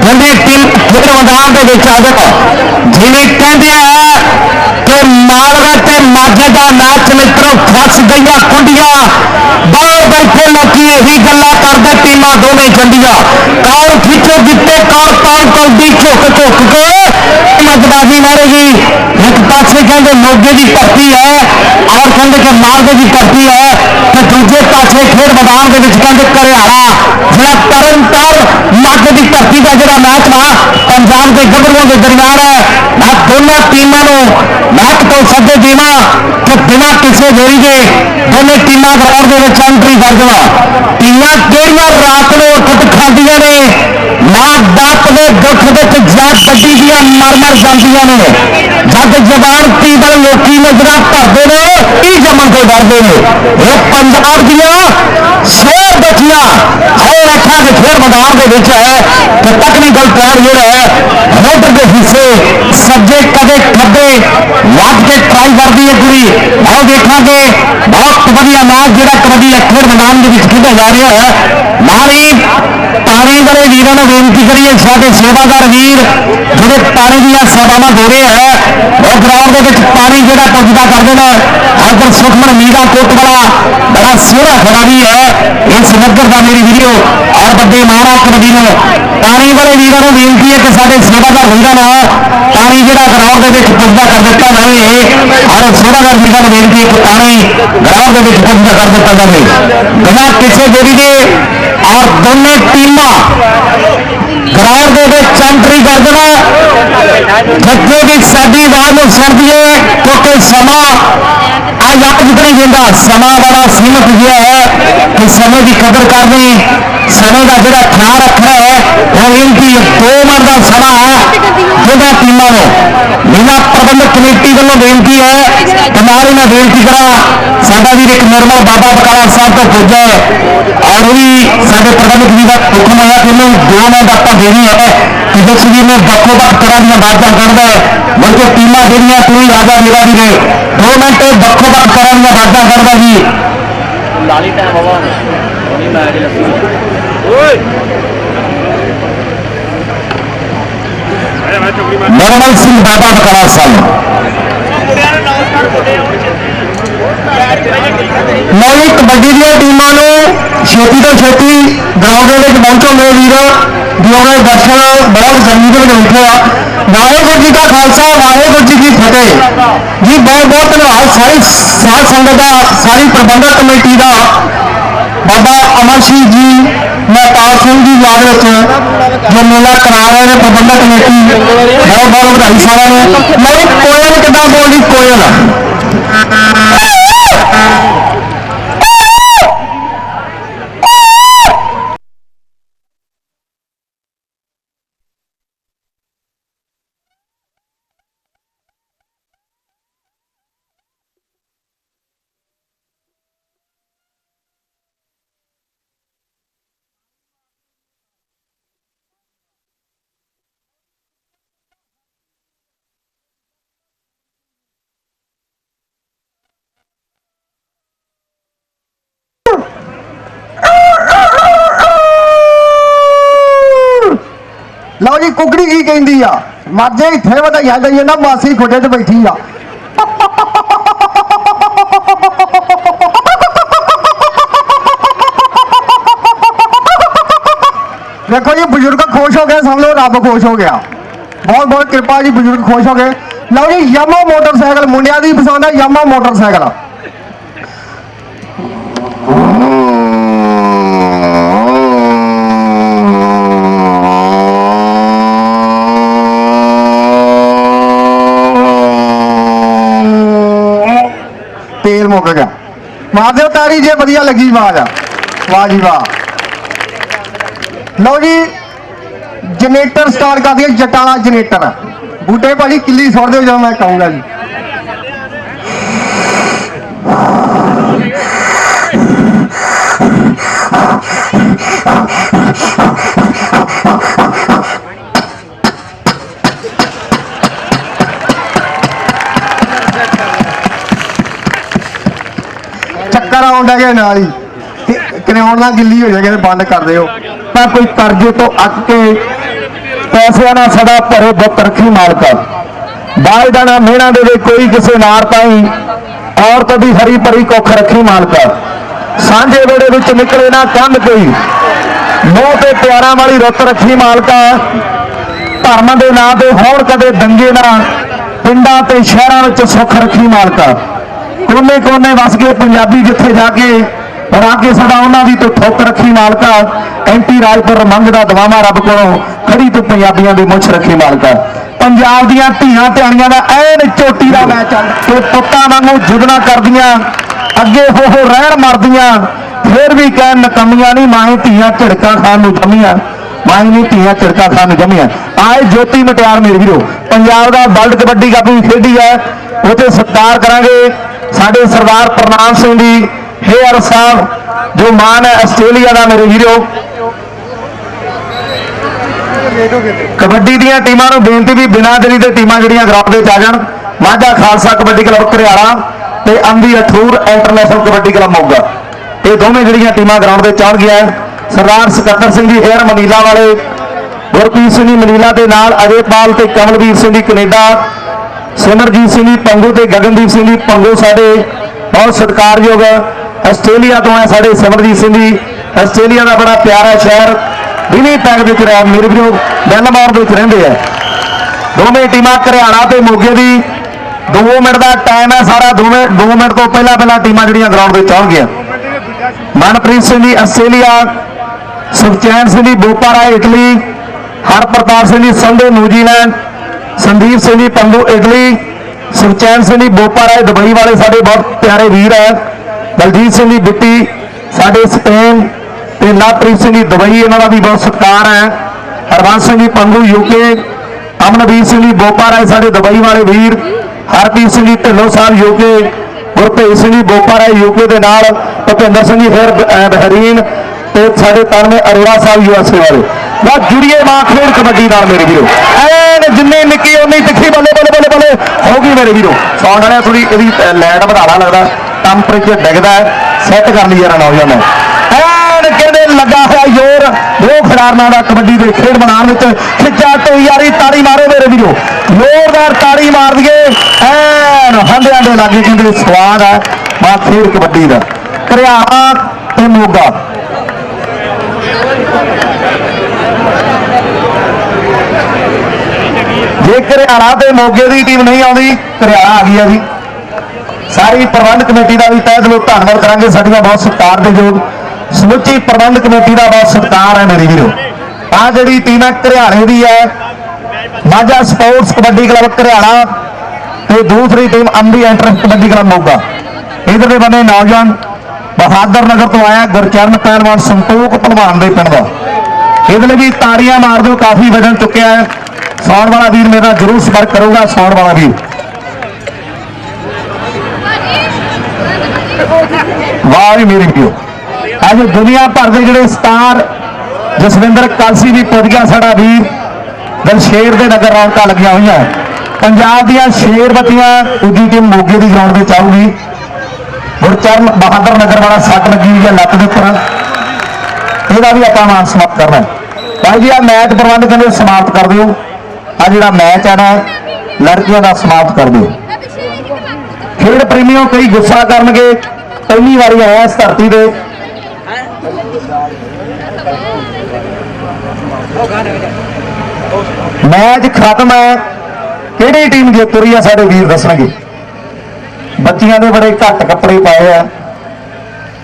ਦੋਨੇ ਟੀਮ ਖੇਡ ਮੈਦਾਨ ਦੇ ਵਿੱਚ ਆ ਗਏ ਜਿਵੇਂ ਕਹਿੰਦੇ ਆ ਕਿ ਮਾਲਵਾ ਤੇ ਮਾਝੇ ਦਾ ਮੈਚ ਮਿੱਤਰੋ ਫਸ ਗਈਆਂ ਕੁੰਡੀਆਂ ਬਾਹਰ ਬੈਠੇ ਲੋਕੀ ਇਹੀ ਗੱਲਾਂ ਕਰਦੇ ਟੀਮਾਂ ਦੋਵੇਂ ਚੰਡੀਆਂ ਕੌਣ ਖਿੱਚੋ ਜਿੱਤੇ ਕੌਣ ਪਾਉ ਕੌਡੀ ਝੁਕ ਝੁਕ ਕੇ ਮਜਬਾਜੀ ਮਾਰੇਗੀ ਇੱਕ ਪਾਸੇ ਕਹਿੰਦੇ ਮੋਗੇ ਦੀ ਧਰਤੀ ਹੈ ਔਰ ਕਹਿੰਦੇ ਕਿ ਮਾਲਵੇ ਦੀ ਧਰਤੀ ਹੈ ਤੇ ਦੂਜੇ ਪਾਸੇ ਖੇਡ ਮੈਦਾਨ ਦੇ ਵਿੱਚ ਕਹਿੰਦੇ ਘਰਿਆਲਾ ਧਰਤੀ ਦਾ ਜਿਹੜਾ ਮੈਚ ਵਾ ਪੰਜਾਬ ਦੇ ਗੱਭਰੂਆਂ ਦੇ ਦਰਮਿਆਨ ਹੈ। ਮੈਂ ਦੋਨਾਂ ਟੀਮਾਂ ਨੂੰ ਮੈਚ ਤੋਂ ਸੱਦੇ ਦੇਵਾ ਕਿ ਬਿਨਾਂ ਕਿਸੇ ਦੇਰੀ ਦੇ ਦੋਨੇ ਟੀਮਾਂ ਗਰਾਊਂਡ ਦੇ ਵਿੱਚ ਐਂਟਰੀ ਕਰ ਦੇਵਾ ਟੀਮਾਂ ਕਿਹੜੀਆਂ ਰਾਤ ਨੂੰ ਉੱਠ ਖਾਂਦੀਆਂ ਨੇ। ਮਾਂ ਬਾਪ ਦੇ ਦੁੱਖ ਵਿੱਚ ਜਾ ਗੱਡੀ ਦੀਆਂ ਮਰ ਮਰ ਜਾਂਦੀਆਂ ਨੇ। ਜਦ ਜਵਾਨ ਪੀੜ੍ਹ ਲੋਕੀ ਨਜ਼ਰਾਂ ਭਰਦੇ ਨੇ ਕੀ ਜੰਮਣ ਤੋਂ ਡਰਦੇ ਨੇ ਇਹ ਪੰਜਾਬ ਦੀਆਂ ਆਓ ਵੇਖਾਂਗੇ ਖੇਡ ਮੈਦਾਨ ਦੇ ਵਿੱਚ ਹੈ ਕਿ ਟੈਕਨੀਕਲ ਪਲਾਨ ਜਿਹੜਾ ਹੈ। ਰੋਡਰ ਦੇ ਹਿੱਸੇ ਸੱਜੇ ਕਦੇ ਖੱਬੇ ਵੱਧ ਕੇ ਟਰਾਈ ਕਰਦੀ ਹੈ ਕੁੜੀ ਆਓ ਦੇਖਾਂਗੇ, ਬਹੁਤ ਵਧੀਆ ਨਾਚ ਜਿਹੜਾ ਕਬੱਡੀ ਦਾ ਖੇਡ ਮੈਦਾਨ ਦੇ ਵਿੱਚ ਖੇਡਿਆ ਜਾ ਰਿਹਾ ਹੈ। ਨਾਲ ਹੀ ਪਾਣੀ ਵਾਲੇ ਵੀਰਾਂ ਨੂੰ ਬੇਨਤੀ ਕਰੀਏ, ਸਾਡੇ ਸੇਵਾਦਾਰ ਵੀਰ ਜਿਹੜੇ ਪਾਣੀ ਦੀਆਂ ਸੇਵਾਵਾਂ ਦੇ ਰਹੇ ਹੈ ਉਹ ਗਰਾਊਂਡ ਦੇ ਵਿੱਚ ਪਾਣੀ ਜਿਹੜਾ ਪੁੱਜਦਾ ਕਰਦੇ ਨੇ ਅਗਰ ਸੁਖਮਨ ਮੀਰਾ ਕੋਟਵਾਲਾ ਬੜਾ ਸੋਹਣਾ ਖਿਡਾਰੀ ਹੈ, ਇਸ ਨਗਰ ਦਾ ਮੇਰੀ ਵੀਡੀਓ ਔਰ ਵੱਡੇ ਮਹਾਰਾਜ ਕਬੱਡੀ ਨੂੰ। ਪਾਣੀ ਵਾਲੇ ਵੀਰਾਂ ਨੂੰ ਬੇਨਤੀ ਹੈ ਕਿ ਸਾਡੇ ਸੇਵਾਦਾਰ ਵੀਰਾਂ ਨੂੰ ਪਾਣੀ ਜਿਹੜਾ ਗਰਾਊਂਡ ਦੇ ਵਿੱਚ ਪੁੱਜਦਾ ਕਰ ਦਿੱਤਾ ਜਾਵੇ, ਔਰ ਸੇਵਾਦਾਰ ਵੀਰਾਂ ਨੂੰ ਬੇਨਤੀ ਹੈ ਕਿ ਪਾਣੀ ਗਰਾਊਂਡ ਦੇ ਵਿੱਚ ਪੁੱਜਦਾ ਕਰ ਦਿੱਤਾ ਜਾਵੇ। ਬਿਨਾਂ ਕਿਸੇ ਦੇਰੀ ਦੇ ਔਰ ਦੋਨੇ ਟੀਮਾਂ ਗਰਾਊਂਡ ਦੇ ਵਿੱਚ ਐਂਟਰੀ ਕਰ ਦੇਣਾ। ਜੱਗੇ ਦੀ ਸਾਡੀ ਆਵਾਜ਼ ਨੂੰ ਸੁਣਦੀਏ ਕਿਉਂਕਿ ਸਮਾਂ ਆ ਯਾਦ ਨਹੀਂ ਦਿੰਦਾ ਸਮਾਂ ਬੜਾ ਸੀਮਤ ਗਿਆ ਹੈ ਕਿ ਸਮੇਂ ਦੀ ਕਦਰ ਕਰਨੀ ਸਮੇਂ ਦਾ ਜਿਹੜਾ ਖਿਆਲ ਰੱਖਣਾ ਹੈ ਉਹ ਇੰਤੀ ਦੋ ਮਿੰਟ ਦਾ ਸਮਾਂ ਹੈ ਦੋਨਾਂ ਟੀਮਾਂ ਨੂੰ ਮੇਰਾ ਪ੍ਰਬੰਧਕ ਕਮੇਟੀ ਵੱਲੋਂ ਬੇਨਤੀ ਹੈ ਕਿ ਨਾਲ ਹੀ ਮੈਂ ਬੇਨਤੀ ਕਰਾਂ ਸਾਡਾ ਵੀਰ ਇੱਕ ਨਿਰਮਲ ਬਾਬਾ ਬਕਾਲਾ ਸਾਹਿਬ ਤੋਂ ਪੁੱਜਾ ਹੈ ਔਰ ਉਹ ਵੀ ਸਾਡੇ ਪ੍ਰਬੰਧਕ ਜੀ ਦਾ ਹੁਕਮ ਹੋਇਆ ਕਿ ਇਹਨੂੰ ਦੋ ਮਿੰਟ ਆਪਾਂ ਦੇਣੀ ਹੈ ਕਿ ਜਿਸ ਵੀ ਨੇ ਵੱਖੋ ਵੱਖ ਤਰ੍ਹਾਂ ਦੀਆਂ ਬਾਤਾਂ ਕਰਦਾ ਹੈ ਮੁੜ ਕੇ ਟੀਮਾਂ ਜਿਹੜੀਆਂ ਪੂਰੀ ਆਜ਼ਾ ਮੇਰਾ ਵੀ ਨੇ ਦੋ ਮਿੰਟ ਇਹ ਵੱਖੋ ਵੱਖ ਤਰ੍ਹਾਂ ਦੀਆਂ ਬਾਤਾਂ ਕਰਦਾ ਜੀ ਲਾਲੀ ਟਾਈਮ ਬਾਬਾ ਨਹੀਂ ਮੈਂ ਜੇ ਲੱਸੀ ਓਏ ਨਿਰਮਲ ਸਿੰਘ ਬਾਬਾ ਬਕਾਲਾ ਸਾਹਿਬ ਮੈਂ ਵੀ ਕਬੱਡੀ ਦੀਆਂ ਟੀਮਾਂ ਨੂੰ ਛੇਤੀ ਤੋਂ ਛੇਤੀ ਗਰਾਊਂਡ ਦੇ ਵਿੱਚ ਪਹੁੰਚੋ ਮੇਰੇ ਵੀਰ। ਜਿਉਂ ਦੇ ਦਰਸ਼ਨ ਬਹੁਤ ਗਰਮੀ ਦੇ ਵਿੱਚ ਬੈਠੇ ਆ ਵਾਹਿਗੁਰੂ ਜੀ ਦਾ ਖਾਲਸਾ, ਵਾਹਿਗੁਰੂ ਜੀ ਕੀ ਫਤਿਹ। ਜੀ, ਬਹੁਤ ਬਹੁਤ ਧੰਨਵਾਦ ਸਾਰੀ ਸਾਧ ਸੰਗਤ ਦਾ, ਸਾਰੀ ਪ੍ਰਬੰਧਕ ਕਮੇਟੀ ਦਾ। ਬਾਬਾ ਅਮਰ ਸਿੰਘ ਜੀ ਮਹਿਤਾਬ ਸਿੰਘ ਜੀ ਯਾਦ ਵਿੱਚ ਜੋ ਮੇਲਾ ਕਰਾ ਰਹੇ ਨੇ ਪ੍ਰਬੰਧਕ ਕਮੇਟੀ, ਬਹੁਤ ਬਹੁਤ ਵਧਾਈ ਸਾਰਿਆਂ ਨੂੰ। ਮੈਂ ਕੋਇਲ ਕਿੱਦਾਂ ਬੋਲਦੀ? ਕੋਇਲ ਲਓ ਜੀ, ਕੁਕੜੀ ਕੀ ਕਹਿੰਦੀ ਆ? ਮਰਜੇ ਇੱਥੇ ਵਧਾਈਆਂ ਗਈਆਂ ਨਾ ਮਾਸੀ ਖੋਡੇ ਤੇ ਬੈਠੀ ਆ। ਦੇਖੋ ਜੀ, ਬਜ਼ੁਰਗ ਖੁਸ਼ ਹੋ ਗਏ, ਸਮਝ ਲਓ, ਰੱਬ ਖੁਸ਼ ਹੋ ਗਿਆ। ਬਹੁਤ ਬਹੁਤ ਕਿਰਪਾ ਜੀ, ਬਜ਼ੁਰਗ ਖੁਸ਼ ਹੋ ਗਏ। ਲਓ ਜੀ, ਯਾਮਾ ਮੋਟਰਸਾਈਕਲ, ਮੁੰਡਿਆਂ ਦੀ ਪਸੰਦ ਆ, ਯਾਮਾ ਮੋਟਰਸਾਈਕਲ। ਮੁੱਕ ਗਿਆ। ਮਾਰ ਦਿਓ ਤਾਰੀ, ਜੇ ਵਧੀਆ ਲੱਗੀ ਆਵਾਜ਼। ਵਾਹ ਜੀ ਵਾਹ। ਲਓ ਜੀ, ਜਨਰੇਟਰ ਸਟਾਰਟ ਕਰ ਦਿਓ ਜੱਟਾਂ ਵਾਲਾ ਜਨਰੇਟਰ। ਬੂਟੇ ਭਾਜੀ, ਕਿੱਲੀ ਸੁੱਟ ਦਿਓ ਜਦੋਂ ਮੈਂ ਕਹੂੰਗਾ ਜੀ। ਚੱਕਰ ਨਾਲ ਹੀ ਤੇ ਨਾਲ ਗਿੱਲੀ ਹੋ ਜਾਏਗਾ ਤੇ ਬੰਦ ਕਰ ਦਿਓ। ਤਾਂ ਕੋਈ ਕਰਜ਼ੇ ਤੋਂ ਅੱਕ ਕੇ ਪੈਸਿਆਂ ਨਾਲ ਸਦਾ ਭਰੇ ਬੁੱਤ ਰੱਖੀ ਮਾਲਕਾ ਬਾਇਦਾ ਮਿਹਣਾ ਦੇ ਕੋਈ ਕਿਸੇ ਨਾਰ ਤਾਈ। ਔਰਤ ਦੀ ਹਰੀ ਭਰੀ ਕੁੱਖ ਰੱਖੀ ਮਾਲਕਾ ਸਾਂਝੇ ਵੇੜੇ ਵਿੱਚ ਨਿਕਲੇ ਨਾ ਕੰਧ ਕੋਈ। ਮੋਹ ਤੇ ਪਿਆਰਾਂ ਵਾਲੀ ਰੁੱਤ ਰੱਖੀ ਮਾਲਕਾ ਧਰਮ ਦੇ ਨਾਂ ਤੇ ਹੋਣ ਕਦੇ ਦੰਗੇ ਨਾ। ਪਿੰਡਾਂ ਤੇ ਸ਼ਹਿਰਾਂ ਵਿੱਚ ਸੁੱਖ ਰੱਖੀ ਮਾਲਕਾ ਕੋਨੇ ਕੋਨੇ ਵਸ ਗਏ ਪੰਜਾਬੀ ਜਿੱਥੇ ਜਾ ਕੇ ਬਣਾ ਕੇ ਸਦਾ ਉਹਨਾਂ ਦੀ ਤੂੰ ਠੋਕ ਰੱਖੀ ਮਾਲਕਾ। ਐਂਟੀ ਰਾਜਪੁਰ ਮੰਗਦਾ ਦਵਾਵਾਂ ਰੱਬ ਕੋਲੋਂ, ਖੜੀ ਤੂੰ ਪੰਜਾਬੀਆਂ ਦੀ ਮੁੱਛ ਰੱਖੀ ਮਾਲਕਾ। ਪੰਜਾਬ ਦੀਆਂ ਧੀਆਂ ਧਿਆਣੀਆਂ ਦਾ ਐਨ ਚੋਟੀ ਦਾ ਮੈਚ ਚੱਲ ਤੇ ਪੁੱਤਾਂ ਵਾਂਗੂ ਜੁਗਣਾ ਕਰਦੀਆਂ, ਅੱਗੇ ਹੋ ਹੋ ਰਹਿਣ ਮਰਦੀਆਂ, ਫੇਰ ਵੀ ਕਹਿਣ ਨਕਮੀਆਂ ਨਹੀਂ ਮਾਏ ਧੀਆਂ ਝੜਕਾਂ ਖਾਣ ਨੂੰ ਜੰਮੀਆਂ। ਮਾਈ ਨਹੀਂ ਧੀਆਂ ਝੜਕਾਂ ਖਾਣ ਨੂੰ ਜੰਮੀਆਂ। ਆਏ ਜੋਤੀ ਮਟਿਆਰ ਮੇਰੇ ਵੀਰੋ, ਪੰਜਾਬ ਦਾ ਵਰਲਡ ਕਬੱਡੀ ਕੱਪ ਵੀ ਖੇਡੀ ਹੈ, ਉਥੇ ਸਤਿਕਾਰ ਕਰਾਂਗੇ। ਸਾਡੇ ਸਰਦਾਰ ਪ੍ਰਨਾਮ ਸਿੰਘ ਜੀ ਹੇਅਰ ਸਾਹਿਬ, ਜੋ ਮਾਨ ਹੈ ਆਸਟ੍ਰੇਲੀਆ ਦਾ ਮੇਰੇ ਵੀਰੋ। ਕਬੱਡੀ ਦੀਆਂ ਟੀਮਾਂ ਨੂੰ ਬੇਨਤੀ ਵੀ ਬਿਨਾਂ ਜਰੀ ਦੇ ਟੀਮਾਂ ਜਿਹੜੀਆਂ ਗਰਾਊਂਡ ਦੇ ਚ ਆ ਜਾਣ। ਮਾਝਾ ਖਾਲਸਾ ਕਬੱਡੀ ਕਲੱਬ ਘਰਿਆਲਾ ਤੇ ਅੰਬੀ ਅਠੂਰ ਇੰਟਰਨੈਸ਼ਨਲ ਕਬੱਡੀ ਕਲੱਬ ਮੋਗਾ। ਇਹ ਦੋਵੇਂ ਜਿਹੜੀਆਂ ਟੀਮਾਂ ਗਰਾਊਂਡ ਦੇ ਚੜ੍ਹ ਗਿਆ ਸਰਦਾਰ ਸਕੱਤਰ ਸਿੰਘ ਜੀ, ਹੇਅਰ ਮਨੀਲਾ ਵਾਲੇ, ਗੁਰਪ੍ਰੀਤ ਸਿੰਘ ਜੀ ਮਨੀਲਾ ਦੇ ਨਾਲ ਅਜੇਪਾਲ ਤੇ ਕਮਲਵੀਰ ਸਿੰਘ ਜੀ ਕੈਨੇਡਾ ਸਿਮਰਜੀਤ ਸਿੰਘ ਜੀ, ਪੰਗੂ ਤੇ ਗਗਨਦੀਪ ਸਿੰਘ ਜੀ, ਪੰਗੂ ਸਾਡੇ ਬਹੁਤ ਸਤਿਕਾਰਯੋਗ ਆਸਟ੍ਰੇਲੀਆ ਤੋਂ ਹੈ ਸਾਡੇ ਸਿਮਰਜੀਤ ਸਿੰਘ ਜੀ। ਆਸਟ੍ਰੇਲੀਆ ਦਾ ਬੜਾ ਪਿਆਰਾ ਸ਼ਹਿਰ ਵਿਨੀਪੈਗ ਵਿੱਚ ਰਹਿ, ਮੇਰੇ ਵੀਰੋ ਡੈਨਮਾਰਕ ਵਿੱਚ ਰਹਿੰਦੇ ਆ। ਦੋਵੇਂ ਟੀਮਾਂ ਘਰਿਆਣਾ ਤੇ ਮੋਗੇ ਦੀ। 2 ਮਿੰਟ ਦਾ ਟਾਈਮ ਹੈ ਸਾਰਾ, ਦੋਵੇਂ 2 ਮਿੰਟ ਤੋਂ ਪਹਿਲਾਂ ਪਹਿਲਾਂ ਟੀਮਾਂ ਜਿਹੜੀਆਂ ਗਰਾਊਂਡ ਵਿੱਚ ਆਉਣਗੀਆਂ। Manpreet Singh ji, Australia. Sukhchain Singh ji, Bopara, Italy. Harpratap Singh ji, Sandhu, New Zealand. Sandeep Singh ji ਪੰਗੂ ਇਟਲੀ, ਸੁਖਚੈਨ ਸਿੰਘ ਜੀ ਬੋਪਾ ਰਾਏ, ਦੁਬਈ ਵਾਲੇ ਸਾਡੇ ਬਹੁਤ ਪਿਆਰੇ ਵੀਰ ਹੈ। ਬਲਜੀਤ ਸਿੰਘ ਜੀ, ਬਿੱਟੀ, ਸਾਡੇ ਸਪੇਨ ਤੇ ਲਵਪ੍ਰੀਤ ਸਿੰਘ ਜੀ, ਦੁਬਈ, ਇਹਨਾਂ ਦਾ ਵੀ ਬਹੁਤ ਸਤਿਕਾਰ ਹੈ। ਹਰਵੰਸ ਸਿੰਘ ਜੀ ਪੰਗੂ ਯੂਕੇ ਅਮਨਵੀਰ ਸਿੰਘ ਜੀ ਬੋਪਾ ਰਾਏ, ਸਾਡੇ ਦੁਬਈ ਵਾਲੇ ਵੀਰ। ਹਰਪ੍ਰੀਤ ਸਿੰਘ ਜੀ, ਢਿੱਲੋਂ ਸਾਹਿਬ ਯੂਕੇ ਗੁਰਭੇਜ ਸਿੰਘ ਜੀ ਬੋਪਾ ਰਾਏ ਯੂਕੇ ਦੇ ਨਾਲ। ਭੁਪਿੰਦਰ ਸਿੰਘ ਜੀ, ਫਿਰ ਬਹਿਰੀਨ ਤੇ ਸਾਡੇ ਤਾਨਵੇਂ ਅਰੋੜਾ ਸਾਹਿਬ ਯੂਐਸਏ ਵਾਲੇ। ਬਾ ਜੁੜੀਏ ਮਾਂ ਖੇਡ ਕਬੱਡੀ ਨਾਲ ਮੇਰੇ ਵੀਰੋ। ਐਨ ਜਿੰਨੀ ਨਿੱਕੀ ਉਨੀ ਤਿੱਖੀ ਬੱਲੇ ਬੱਲੇ ਬੱਲੇ ਬੱਲੇ ਹੋ ਗਈ ਮੇਰੇ ਵੀਰੋ। ਸੌਣ ਵਾਲਿਆ ਥੋੜੀ ਇਹਦੀ ਲੈਟ ਵਧਾਣਾ ਲੱਗਦਾ। ਟੈਂਪਰੇਚਰ ਡਿੱਗਦਾ ਸੈੱਟ ਕਰ ਲਈ ਯਾਰ ਨੌਜਵਾਨ। ਐਨ ਕਹਿੰਦੇ ਲੱਗਾ ਹੋਇਆ ਜ਼ੋਰ? ਦੋ ਖਿਡਾਰਨਾਂ ਦਾ ਕਬੱਡੀ ਦੇ ਖੇਡ ਬਣਾਉਣ ਵਿੱਚ ਖਿੱਚਾ ਤੋਂ ਯਾਰੀ ਤਾੜੀ ਮਾਰੋ ਮੇਰੇ ਵੀਰੋ। ਜ਼ੋਰਦਾਰ ਤਾੜੀ ਮਾਰ ਦਈਏ। ਐਨ ਹੰਡਿਆਂ ਦੇ ਲਾਗੇ ਕਹਿੰਦੇ ਸਵਾਦ ਹੈ। ਮਾ ਖੇਡ ਕਬੱਡੀ ਦਾ। ਘਰਿਆਵਾ ਤੇ ਮੋਗਾ। ਜੇ ਘਰਿਆਲਾ ਤੇ ਮੋਗੇ ਦੀ ਟੀਮ ਨਹੀਂ ਆਉਂਦੀ ਘਰਿਆਲਾ ਆ ਗਈ ਆ ਜੀ। ਸਾਰੀ ਪ੍ਰਬੰਧ ਕਮੇਟੀ ਦਾ ਵੀ ਤਹਿ ਦਿਲੋਂ ਧੰਨਵਾਦ ਕਰਾਂਗੇ, ਸਾਡੀਆਂ ਬਹੁਤ ਸਤਿਕਾਰ ਦੇ ਯੋਗ ਸਮੁੱਚੀ ਪ੍ਰਬੰਧ ਕਮੇਟੀ ਦਾ ਬਹੁਤ ਸਤਿਕਾਰ ਹੈ ਮੇਰੇ ਵੀਰੋ। ਆ ਜਿਹੜੀ ਟੀਮ ਹੈ ਘਰਿਆਲੇ ਦੀ ਹੈ। ਮਾਝਾ ਸਪੋਰਟਸ ਕਬੱਡੀ ਕਲੱਬ ਘਰਿਆਲਾ ਤੇ ਦੂਸਰੀ ਟੀਮ ਅੰਬੀ ਐਂਟਰ ਕਬੱਡੀ ਕਲੱਬ ਮੋਗਾ। ਇਧਰ ਦੇ ਨੌਜਵਾਨ ਬਹਾਦਰ ਨਗਰ ਤੋਂ ਆਇਆ, ਗੁਰਚਰਨ ਪਹਿਲਵਾਨ ਸੰਤੋਖ ਪਹਿਲਵਾਨ ਦੇ ਪਿੰਡ ਦਾ। ਇਹਦੇ ਲਈ ਵੀ ਤਾੜੀਆਂ ਮਾਰ ਦਿਓ, ਕਾਫੀ ਵਜਨ ਚੁੱਕਿਆ ਹੈ। ਸੌਣ ਵਾਲਾ ਵੀਰ ਮੇਰਾ ਜਰੂਰ ਸੰਪਰਕ ਕਰੂਗਾ ਸੌਣ ਵਾਲਾ ਵੀਰ। ਵਾਹ ਜੀ, ਮੇਰੇ ਵੀਰੋ। ਅੱਜ ਦੁਨੀਆ ਭਰ ਦੇ ਜਿਹੜੇ ਸਟਾਰ ਜਸਵਿੰਦਰ ਕਾਲਸੀ ਵੀ ਪੁੱਜ ਗਿਆ ਸਾਡਾ ਵੀਰ। ਦਲਸ਼ੇਰ ਦੇ ਨਗਰ ਰੌਣਕਾਂ ਲੱਗੀਆਂ ਹੋਈਆਂ। ਪੰਜਾਬ ਦੀਆਂ ਸ਼ੇਰਬਤੀਆਂ ਦੂਜੀ ਟੀਮ ਮੋਗੇ ਦੀ ਗਰਾਊਂਡ ਵਿੱਚ ਆਊਗੀ ਗੁਰਚਰਨ ਬਹਾਦਰ ਨਗਰ ਵਾਲਾ ਸੱਟ ਲੱਗੀ ਹੋਈ ਹੈ ਲੱਤ ਦੇ ਉੱਪਰ। ਇਹਦਾ ਵੀ ਆਪਾਂ ਮਾਨ ਸਮਾਪਤ ਕਰਨਾ ਭਾਈ ਜੀ ਆ ਮੈਚ ਪ੍ਰਬੰਧ ਕਹਿੰਦੇ ਸਮਾਪਤ ਕਰ ਦਿਓ। ਆ ਜਿਹੜਾ ਮੈਚ ਹੈ ਨਾ, ਲੜਕੀਆਂ ਦਾ ਸਮਾਪਤ ਕਰ ਦਿਓ। ਖੇਡ ਪ੍ਰੇਮੀਓ ਕਈ ਗੁੱਸਾ ਕਰਨਗੇ, ਪਹਿਲੀ ਵਾਰੀ ਆਇਆ ਇਸ ਧਰਤੀ ਦੇ ਮੈਚ ਖਤਮ ਹੈ। ਕਿਹੜੀ ਟੀਮ ਜਿੱਤ ਰਹੀ ਆ ਸਾਡੇ ਵੀਰ ਦੱਸਣਗੇ। ਬੱਚੀਆਂ ਦੇ ਬੜੇ ਘੱਟ ਕੱਪੜੇ ਪਾਏ ਆ।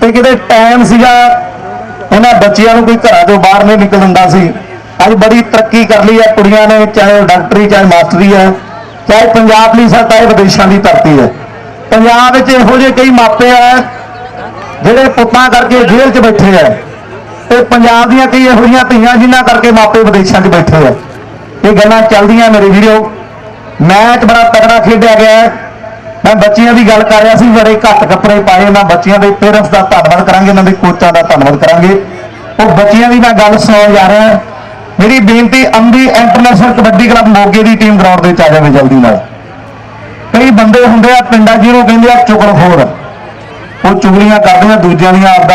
ਤੇ ਕਿਤੇ ਟਾਈਮ ਸੀਗਾ, ਇਹਨਾਂ ਬੱਚਿਆਂ ਨੂੰ ਕੋਈ ਘਰਾਂ ਤੋਂ ਬਾਹਰ ਨਹੀਂ ਨਿਕਲ ਦਿੰਦਾ ਸੀ। ਅੱਜ ਬੜੀ ਤਰੱਕੀ ਕਰ ਲਈ ਹੈ ਕੁੜੀਆਂ ਨੇ, ਚਾਹੇ ਉਹ ਡਾਕਟਰੀ, ਚਾਹੇ ਮਾਸਟਰੀ ਹੈ, ਚਾਹੇ ਪੰਜਾਬ ਪੁਲਿਸ ਹੈ ਚਾਹੇ ਵਿਦੇਸ਼ਾਂ ਦੀ ਧਰਤੀ ਹੈ। ਪੰਜਾਬ ਵਿੱਚ ਇਹੋ ਜਿਹੇ ਕਈ ਮਾਪੇ ਆ, ਜਿਹੜੇ ਪੁੱਤਾਂ ਕਰਕੇ ਜੇਲ੍ਹ 'ਚ ਬੈਠੇ ਆ। ਤੇ ਪੰਜਾਬ ਦੀਆਂ ਕਈ ਇਹੋ ਜਿਹੀਆਂ ਧੀਆਂ, ਜਿਨ੍ਹਾਂ ਕਰਕੇ ਮਾਪੇ ਵਿਦੇਸ਼ਾਂ 'ਚ ਬੈਠੇ ਆ। ਇਹ ਗੱਲਾਂ ਚੱਲਦੀਆਂ ਮੇਰੇ ਵੀਡੀਓ ਮੈਚ ਬੜਾ ਤਗੜਾ ਖੇਡਿਆ ਗਿਆ ਹੈ। ਮੈਂ ਬੱਚਿਆਂ ਦੀ ਗੱਲ ਕਰ ਰਿਹਾ ਸੀ, ਬੜੇ ਘੱਟ ਕੱਪੜੇ ਪਾਏ। ਮੈਂ ਬੱਚਿਆਂ ਦੇ ਪੇਰੈਂਟਸ ਦਾ ਧੰਨਵਾਦ ਕਰਾਂਗੇ, ਇਹਨਾਂ ਦੇ ਕੋਚਾਂ ਦਾ ਧੰਨਵਾਦ ਕਰਾਂਗੇ। ਉਹ ਬੱਚਿਆਂ ਦੀ ਮੈਂ ਗੱਲ ਸੁਣਾਉਣ ਜਾ ਰਿਹਾ ਮੇਰੀ ਬੇਨਤੀ ਅੰਬੀ ਇੰਟਰਨੈਸ਼ਨਲ ਕਬੱਡੀ ਕਲੱਬ ਮੋਗੇ ਦੀ ਟੀਮ ਗਰਾਊਂਡ ਦੇ ਵਿੱਚ ਆ ਜਾਵੇ ਜਲਦੀ ਨਾਲ। ਕਈ ਬੰਦੇ ਹੁੰਦੇ ਆ, ਪਿੰਡਾਂ ਜਿਹਨੂੰ ਕਹਿੰਦੇ ਆ ਚੁਗਲਖੋਰ। ਉਹ ਚੁਗਲੀਆਂ ਕਰਦੇ ਆ ਦੂਜਿਆਂ ਦੀਆਂ ਆਪਦਾ